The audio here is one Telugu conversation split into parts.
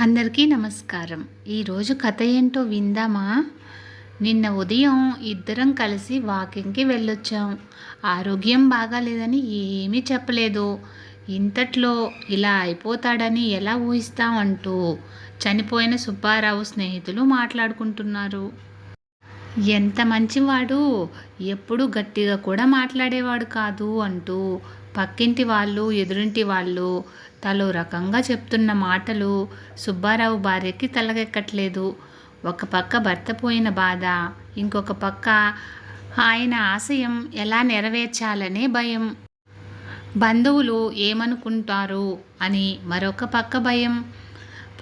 అందరికీ నమస్కారం. ఈరోజు కథ ఏంటో విందామా? నిన్న ఉదయం ఇద్దరం కలిసి వాకింగ్కి వెళ్ళొచ్చాం. ఆరోగ్యం బాగాలేదని ఏమీ చెప్పలేదు. ఇంతట్లో ఇలా అయిపోతాడని ఎలా ఊహిస్తామంటూ చనిపోయిన సుబ్బారావు స్నేహితులు మాట్లాడుకుంటున్నారు. ఎంత మంచివాడు ఎప్పుడు గట్టిగా కూడా మాట్లాడేవాడు కాదు అంటూ పక్కింటి వాళ్ళు ఎదురింటి వాళ్ళు తలో రకంగా చెప్తున్న మాటలు సుబ్బారావు భార్యకి తలకెక్కట్లేదు. ఒక పక్క భర్త పోయిన బాధ ఇంకొక పక్క ఆయన ఆశయం ఎలా నెరవేర్చాలనే భయం. బంధువులు ఏమనుకుంటారు అని మరొక పక్క భయం.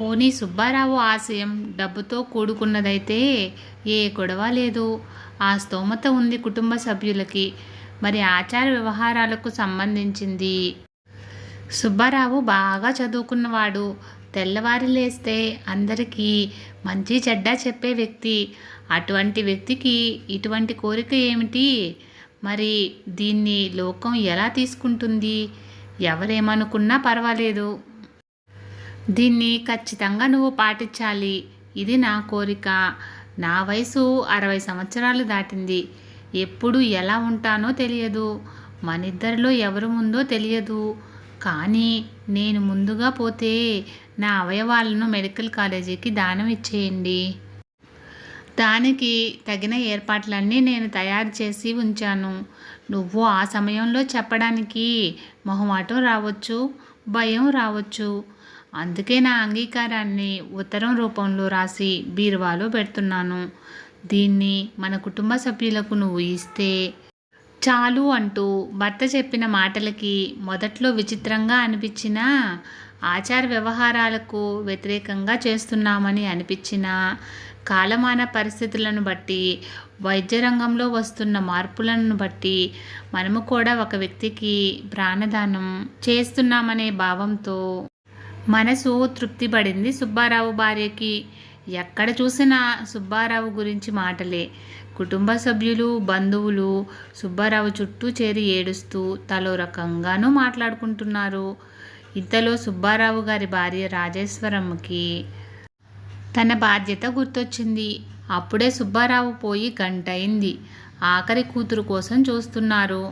పోనీ సుబ్బారావు ఆశయం డబ్బుతో కూడుకున్నదైతే ఏ గొడవ లేదు. ఆ స్తోమత ఉంది కుటుంబ సభ్యులకి. మరి ఆచార వ్యవహారాలకు సంబంధించింది. సుబ్బారావు బాగా చదువుకున్నవాడు. తెల్లవారి లేస్తే అందరికీ మంచి చెడ్డ చెప్పే వ్యక్తి. అటువంటి వ్యక్తికి ఇటువంటి కోరిక ఏమిటి? మరి దీన్ని లోకం ఎలా తీసుకుంటుంది? ఎవరేమనుకున్నా పర్వాలేదు. దీన్ని ఖచ్చితంగా నువ్వు పాటించాలి. ఇది నా కోరిక. నా వయసు అరవై సంవత్సరాలు దాటింది. ఎప్పుడు ఎలా ఉంటానో తెలియదు. మనిద్దరిలో ఎవరు ముందో తెలియదు. కానీ నేను ముందుగా పోతే నా అవయవాలను మెడికల్ కాలేజీకి దానం ఇచ్చేయండి. దానికి తగిన ఏర్పాట్లన్నీ నేను తయారు చేసి ఉంచాను. నువ్వు ఆ సమయంలో చెప్పడానికి మొహమాటం రావచ్చు భయం రావచ్చు. అందుకే నా అంగీకారాన్ని ఉత్తరం రూపంలో రాసి బీరువాలో పెడుతున్నాను. దీన్ని మన కుటుంబ సభ్యులకు నువ్వు ఇస్తే చాలు అంటూ భర్త చెప్పిన మాటలకి మొదట్లో విచిత్రంగా అనిపించినా ఆచార వ్యవహారాలకు వ్యతిరేకంగా చేస్తున్నామని అనిపించినా కాలమాన పరిస్థితులను బట్టి వైద్య రంగంలో వస్తున్న మార్పులను బట్టి మనము కూడా ఒక వ్యక్తికి ప్రాణదానం చేస్తున్నామనే భావంతో మనసు తృప్తిపడింది సుబ్బారావు భార్యకి. ఎక్కడ చూసినా సుబ్బారావు గురించి మాటలే. కుటుంబ సభ్యులు బంధువులు సుబ్బారావు చుట్టూ చేరి ఏడుస్తూ తలో రకంగానూ మాట్లాడుకుంటున్నారు. ఇంతలో సుబ్బారావు గారి భార్య రాజేశ్వరమ్మకి తన బాధ్యత గుర్తొచ్చింది. అప్పుడే సుబ్బారావు పోయి గంట అయింది ఆఖరి కూతురు కోసం చూస్తున్నారు.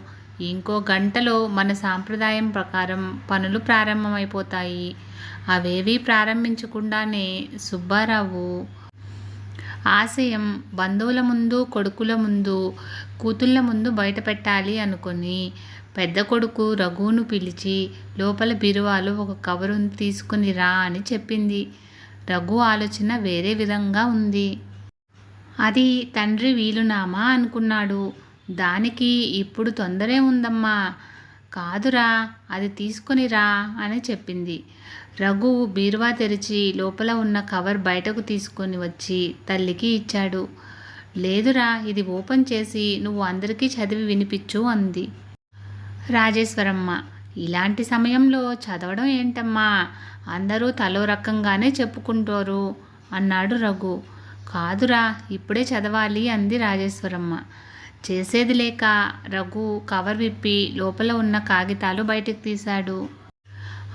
ఇంకో గంటలో మన సాంప్రదాయం ప్రకారం పనులు ప్రారంభమైపోతాయి. అవేవీ ప్రారంభించకుండానే సుబ్బారావు ఆశయం బంధువుల ముందు కొడుకుల ముందు కూతుళ్ళ ముందు బయట పెట్టాలి అనుకుని పెద్ద కొడుకు రఘువును పిలిచి లోపల బీరువాలో ఒక కవరు తీసుకుని రా అని చెప్పింది. రఘు ఆలోచన వేరే విధంగా ఉంది. అది తండ్రి వీలునామా అనుకున్నాడు. దానికి ఇప్పుడు తొందరే ఉందమ్మా. కాదురా అది తీసుకుని రా అని చెప్పింది. రఘు బీరువా తెరిచి లోపల ఉన్న కవర్ బయటకు తీసుకొని వచ్చి తల్లికి ఇచ్చాడు. లేదురా ఇది ఓపెన్ చేసి నువ్వు అందరికీ చదివి వినిపించు అంది. రాజేశ్వరమ్మ ఇలాంటి సమయంలో చదవడం ఏంటమ్మా? అందరూ తలో రకంగానే చెప్పుకుంటారు అన్నాడు రఘు. కాదురా ఇప్పుడే చదవాలి అంది రాజేశ్వరమ్మ. చేసేది లేక రఘు కవర్ విప్పి లోపల ఉన్న కాగితాలు బయటకు తీశాడు.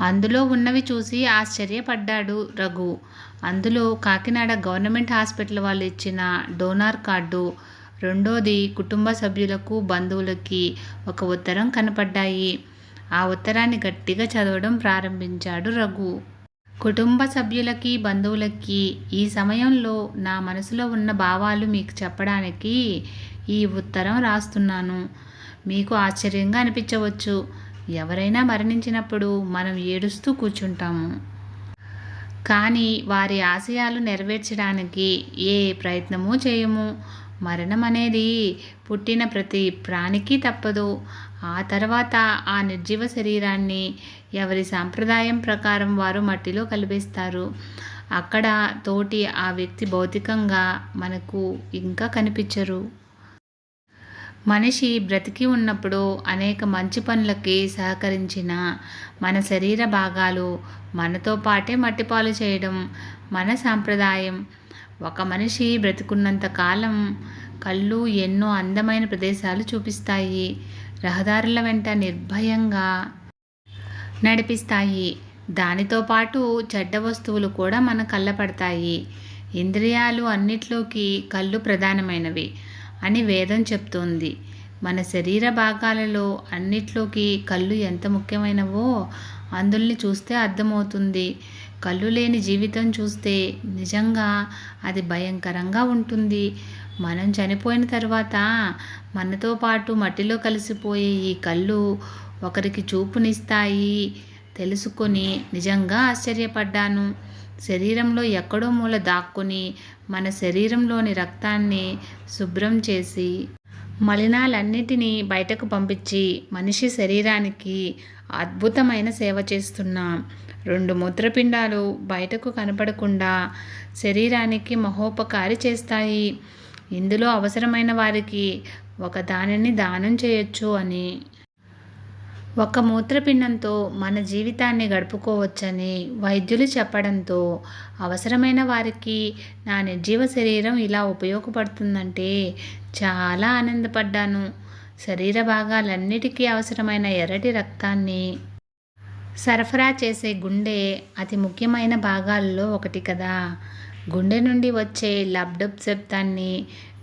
అందులో ఉన్నవి చూసి ఆశ్చర్యపడ్డాడు రఘు. అందులో కాకినాడ గవర్నమెంట్ హాస్పిటల్ వాళ్ళు ఇచ్చిన డోనార్ కార్డు రెండోది కుటుంబ సభ్యులకు బంధువులకి ఒక ఉత్తరం కనపడ్డాయి. ఆ ఉత్తరాన్ని గట్టిగా చదవడం ప్రారంభించాడు రఘు. కుటుంబ సభ్యులకి బంధువులకి ఈ సమయంలో నా మనసులో ఉన్న భావాలు మీకు చెప్పడానికి ఈ ఉత్తరం రాస్తున్నాను. మీకు ఆశ్చర్యంగా అనిపించవచ్చు. ఎవరైనా మరణించినప్పుడు మనం ఏడుస్తూ కూర్చుంటాము. కానీ వారి ఆశయాలు నెరవేర్చడానికి ఏ ప్రయత్నము చేయము. మరణం అనేది పుట్టిన ప్రతి ప్రాణికి తప్పదు. ఆ తర్వాత ఆ నిర్జీవ శరీరాన్ని ఎవరి సాంప్రదాయం ప్రకారం వారు మట్టిలో కలిపేస్తారు. అక్కడ తోటి ఆ వ్యక్తి భౌతికంగా మనకు ఇంకా కనిపించరు. మనిషి బ్రతికి ఉన్నప్పుడు అనేక మంచి పనులకి సహకరించిన మన శరీర భాగాలు మనతో పాటే మట్టిపాలు చేయడం మన సాంప్రదాయం. ఒక మనిషి బ్రతికున్నంత కాలం కళ్ళు ఎన్నో అందమైన ప్రదేశాలు చూపిస్తాయి రహదారుల వెంట నిర్భయంగా నడిపిస్తాయి. దానితో పాటు చెడ్డ వస్తువులు కూడా మన కళ్ళ పడతాయి. ఇంద్రియాలు అన్నిట్లోకి కళ్ళు ప్రధానమైనవి. అని వేదం చెప్తోంది. మన శరీర భాగాలలో అన్నిట్లోకి కళ్ళు ఎంత ముఖ్యమైనవో అందుల్ని చూస్తే అర్థమవుతుంది. కళ్ళు లేని జీవితం చూస్తే నిజంగా అది భయంకరంగా ఉంటుంది. మనం చనిపోయిన తర్వాత మనతో పాటు మట్టిలో కలిసిపోయే ఈ కళ్ళు ఒకరికి చూపునిస్తాయి. తెలుసుకొని నిజంగా ఆశ్చర్యపడ్డాను. శరీరంలో ఎక్కడో మూల దాక్కుని మన శరీరంలోని రక్తాన్ని శుభ్రం చేసి మలినాలన్నిటినీ బయటకు పంపించి మనిషి శరీరానికి అద్భుతమైన సేవ చేస్తున్న రెండు మూత్రపిండాలు బయటకు కనపడకుండా శరీరానికి మహోపకారి చేస్తాయి. ఇందులో అవసరమైన వారికి ఒక దానిని దానం చేయొచ్చు అని ఒక మూత్రపిండంతో మన జీవితాన్ని గడుపుకోవచ్చని వైద్యులు చెప్పడంతో అవసరమైన వారికి నా నిర్జీవ శరీరం ఇలా ఉపయోగపడుతుందంటే చాలా ఆనందపడ్డాను. శరీర భాగాలన్నిటికీ అవసరమైన ఎర్రటి రక్తాన్ని సరఫరా చేసే గుండె అతి ముఖ్యమైన భాగాల్లో ఒకటి కదా. గుండె నుండి వచ్చే లబ్డబ్ శబ్దాన్ని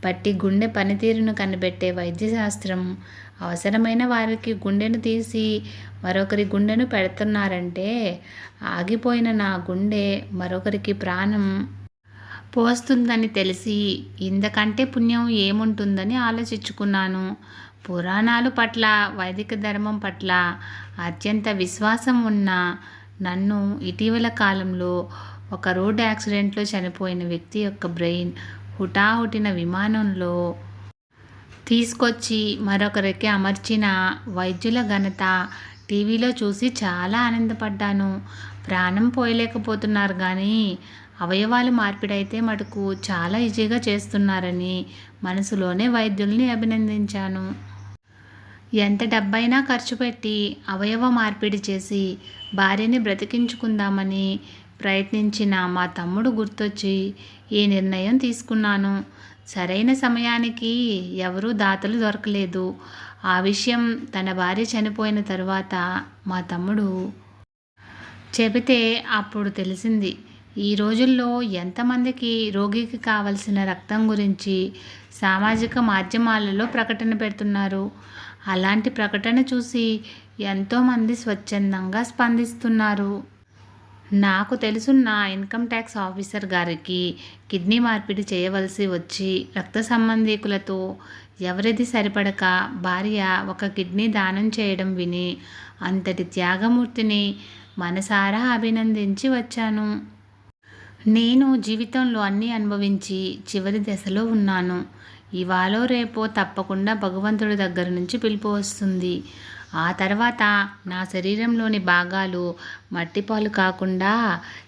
బట్టి గుండె పనితీరును కనిపెట్టే వైద్యశాస్త్రం అవసరమైన వారికి గుండెను తీసి మరొకరి గుండెను పెడుతున్నారంటే ఆగిపోయిన నా గుండె మరొకరికి ప్రాణం పోస్తుందని తెలిసి ఇంతకంటే పుణ్యం ఏముంటుందని ఆలోచించుకున్నాను. పురాణాలు పట్ల వైదిక ధర్మం పట్ల అత్యంత విశ్వాసం ఉన్న నన్ను ఇటీవల కాలంలో ఒక రోడ్ యాక్సిడెంట్లో చనిపోయిన వ్యక్తి యొక్క బ్రెయిన్ హుటాహుటిన విమానంలో తీసుకొచ్చి మరొకరికి అమర్చిన వైద్యుల ఘనత టీవీలో చూసి చాలా ఆనందపడ్డాను. ప్రాణం పోయలేకపోతున్నారు కానీ అవయవాలు మార్పిడైతే మటుకు చాలా ఈజీగా చేస్తున్నారని మనసులోనే వైద్యుల్ని అభినందించాను. ఎంత డబ్బైనా ఖర్చు పెట్టి అవయవ మార్పిడి చేసి భార్యని బ్రతికించుకుందామని ప్రయత్నించిన మా తమ్ముడు గుర్తొచ్చి ఈ నిర్ణయం తీసుకున్నాను. సరైన సమయానికి ఎవరూ దాతలు దొరకలేదు. ఆ విషయం తన భార్య చనిపోయిన తరువాత మా తమ్ముడు చెబితే అప్పుడు తెలిసింది. ఈ రోజుల్లో ఎంతమందికి రోగికి కావలసిన రక్తం గురించి సామాజిక మాధ్యమాలలో ప్రకటన పెడుతున్నారు. అలాంటి ప్రకటన చూసి ఎంతోమంది స్వచ్ఛందంగా స్పందిస్తున్నారు. నాకు తెలుసున్న ఇన్కమ్ ట్యాక్స్ ఆఫీసర్ గారికి కిడ్నీ మార్పిడి చేయవలసి వచ్చి రక్త సంబంధీకులతో ఎవరిది సరిపడక భార్య ఒక కిడ్నీ దానం చేయడం విని అంతటి త్యాగమూర్తిని మనసారా అభినందించి వచ్చాను. నేను జీవితంలో అన్నీ అనుభవించి చివరి దశలో ఉన్నాను. ఇవాళో రేపో తప్పకుండా భగవంతుడి దగ్గర నుంచి పిలుపు వస్తుంది. ఆ తర్వాత నా శరీరంలోని భాగాలు మట్టిపాలు కాకుండా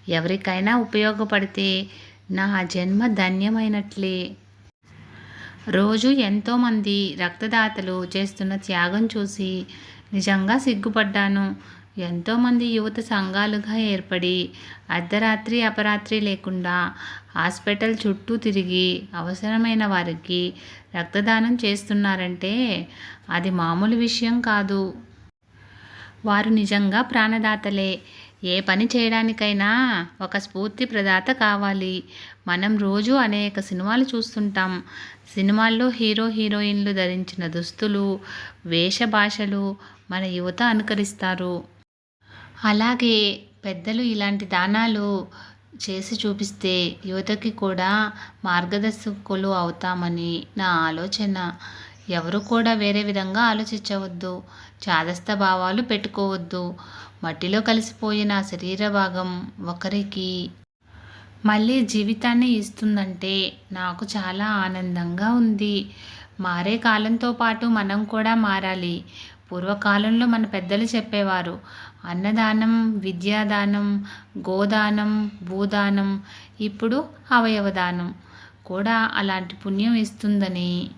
ఎవరికైనా ఉపయోగపడితే నా జన్మ ధన్యమైనట్లే. రోజు ఎంతోమంది రక్తదాతలు చేస్తున్న త్యాగం చూసి నిజంగా సిగ్గుపడ్డాను. ఎంతోమంది యువత సంఘాలుగా ఏర్పడి అర్ధరాత్రి అపరాత్రి లేకుండా హాస్పిటల్ చుట్టూ తిరిగి అవసరమైన వారికి రక్తదానం చేస్తున్నారంటే అది మామూలు విషయం కాదు. వారు నిజంగా ప్రాణదాతలే. ఏ పని చేయడానికైనా ఒక స్ఫూర్తి ప్రదాత కావాలి. మనం రోజు అనేక సినిమాలు చూస్తుంటాం. సినిమాల్లో హీరో హీరోయిన్లు ధరించిన దుస్తులు వేషభాషలు మన యువత అనుకరిస్తారు. అలాగే పెద్దలు ఇలాంటి దానాలు చేసి చూపిస్తే యువతకి కూడా మార్గదర్శకులు అవుతామని నా ఆలోచన. ఎవరు కూడా వేరే విధంగా ఆలోచించవద్దు. చాదస్త భావాలు పెట్టుకోవద్దు. మట్టిలో కలిసిపోయిన శరీర భాగం ఒకరికి మళ్ళీ జీవితాన్ని ఇస్తుందంటే నాకు చాలా ఆనందంగా ఉంది. మారే కాలంతో పాటు మనం కూడా మారాలి. పూర్వకాలంలో మన పెద్దలు చెప్పేవారు. అన్నదానం విద్యాదానం గోదానం భూదానం ఇప్పుడు అవయవదానం కూడా అలాంటి పుణ్యం ఇస్తుందని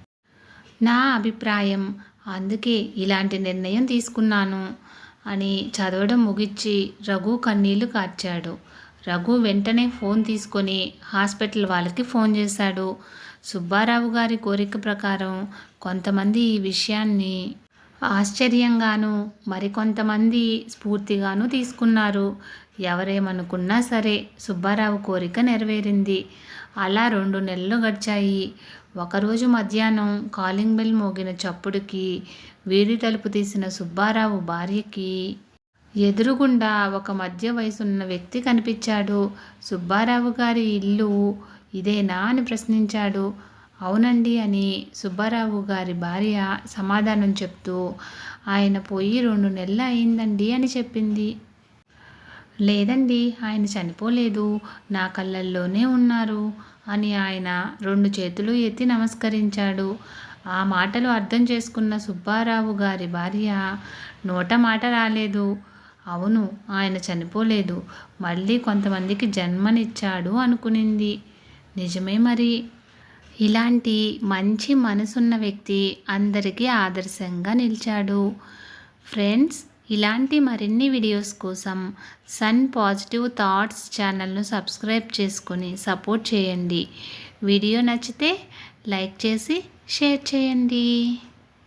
నా అభిప్రాయం. అందుకే ఇలాంటి నిర్ణయం తీసుకున్నాను అని చదవడం ముగిచ్చి రఘు కన్నీళ్ళు కార్చాడు. రఘు వెంటనే ఫోన్ తీసుకొని హాస్పిటల్ వాళ్ళకి ఫోన్ చేశాడు. సుబ్బారావు గారి కోరిక ప్రకారం కొంతమంది ఈ విషయాన్ని ఆశ్చర్యంగాను మరికొంతమంది స్ఫూర్తిగాను తీసుకున్నారు. ఎవరేమనుకున్నా సరే సుబ్బారావు కోరిక నెరవేరింది. అలా రెండు నెలలు గడిచాయి. ఒకరోజు మధ్యాహ్నం కాలింగ్ బెల్ మోగిన చప్పుడుకి వీధి తలుపు తీసిన సుబ్బారావు భార్యకి ఎదురుగుండా ఒక మధ్య వయసున్న వ్యక్తి కనిపించాడు. సుబ్బారావు గారి ఇల్లు ఇదేనా అని ప్రశ్నించాడు. అవునండి అని సుబ్బారావు గారి భార్య సమాధానం చెప్తూ ఆయన పోయి రెండు నెలలు అయిందండి అని చెప్పింది. లేదండి ఆయన చనిపోలేదు నా కళ్ళల్లోనే ఉన్నారు అని ఆయన రెండు చేతులు ఎత్తి నమస్కరించాడు. ఆ మాటలు అర్థం చేసుకున్న సుబ్బారావు గారి భార్య నోట మాట రాలేదు. అవును ఆయన చనిపోలేదు మళ్ళీ కొంతమందికి జన్మనిచ్చాడు అనుకునింది. నిజమే మరి? ఇలాంటి మంచి మనసున్న వ్యక్తి అందరికీ ఆదర్శంగా నిలిచాడు. ఫ్రెండ్స్ ఇలాంటి మరిన్ని వీడియోస్ కోసం సన్ పాజిటివ్ థాట్స్ ఛానల్ను సబ్స్క్రైబ్ చేసుకొని సపోర్ట్ చేయండి. వీడియో నచ్చితే లైక్ చేసి షేర్ చేయండి.